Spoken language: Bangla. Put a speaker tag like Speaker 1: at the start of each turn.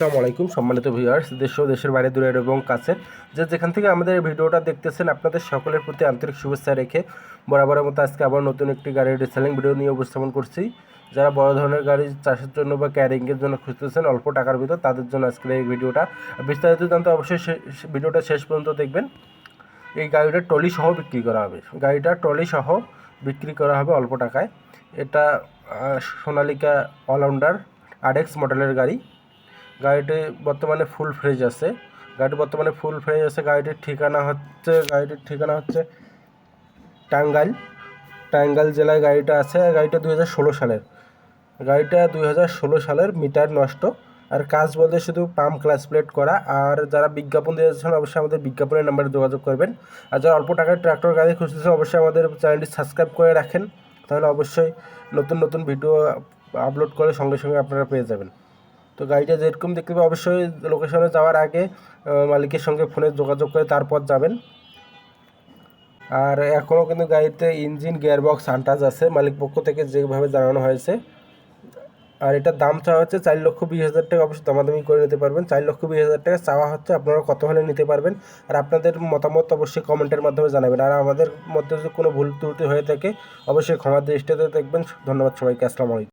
Speaker 1: আসসালামু আলাইকুম, সম্মানিত ভিউয়ার্স দেশ ও দেশের বাইরে দূরের এবং কাছের। যে যেখান থেকে আমাদের ভিডিওটা দেখতেছেন, আপনাদের সকলের প্রতি আন্তরিক শুভেচ্ছা রেখে বরাবরের মতো আজকে আবার নতুন একটি গাড়ির রিসেলিং ভিডিও নিয়ে উপস্থাপন করছি। যারা বড় ধরনের গাড়ি চাষের জন্য বা ক্যারিংয়ের জন্য খুঁজতেছেন, অল্প টাকার ভিতর তাদের জন্য আজকের এই ভিডিওটা। বিস্তারিত জানতে অবশ্যই ভিডিওটা শেষ পর্যন্ত দেখবেন। এই গাড়িটা ট্রলি সহ বিক্রি করা হবে। গাড়িটা ট্রলি সহ বিক্রি করা হবে অল্প টাকায়। এটা সোনালিকা অলরাউন্ডার আরএক্স মডেলের গাড়ি। গাড়িটি বর্তমানে ফুল ফ্রেজ আছে। গাড়িটি বর্তমানে ফুল ফ্রেজ আছে। গাড়িটির ঠিকানা হচ্ছে, গাড়িটির ঠিকানা হচ্ছে টাঙ্গাইল। টাঙ্গাইল জেলায় গাড়িটা আছে। গাড়িটা দুই হাজার ষোলো সালের। গাড়িটা দুই হাজার ষোলো সালের মিটার নষ্ট। আর কাজ বলতে শুধু পাম্প ক্লাস প্লেট করা। আর যারা বিজ্ঞাপন দিয়ে যাচ্ছেন, অবশ্যই আমাদের বিজ্ঞাপনের নাম্বারে যোগাযোগ করবেন। আর যারা অল্প টাকায় ট্রাক্টর গাড়ি খুঁজতেছেন, অবশ্যই আমাদের চ্যানেলটি সাবস্ক্রাইব করে রাখেন। তাহলে অবশ্যই নতুন নতুন ভিডিও আপলোড করে সঙ্গে সঙ্গে আপনারা পেয়ে যাবেন। তো গাড়িটা যেরকম দেখতে পাবে অবশ্যই লোকেশনে যাওয়ার আগে মালিকের সঙ্গে ফোনে যোগাযোগ করে তারপর যাবেন। আর এখনও কিন্তু গাড়িতে ইঞ্জিন গিয়ারবক্স আনটাচ আছে। মালিক পক্ষ থেকে যেভাবে জানানো হয়েছে। আর এটার দাম চাওয়া হচ্ছে চার লক্ষ বিশ হাজার টাকা। অবশ্যই দামাদামি করে নিতে পারবেন। চার লক্ষ বিশ হাজার টাকা চাওয়া হচ্ছে। আপনারা কত হলে নিতে পারবেন? আর আপনাদের মতামত অবশ্যই কমেন্টের মাধ্যমে জানাবেন। আর আমাদের মধ্যে যদি কোনো ভুল ত্রুটি হয়ে থাকে, অবশ্যই ক্ষমার দৃষ্টিতে দেখবেন। ধন্যবাদ সবাইকে। আসসালামু আলাইকুম।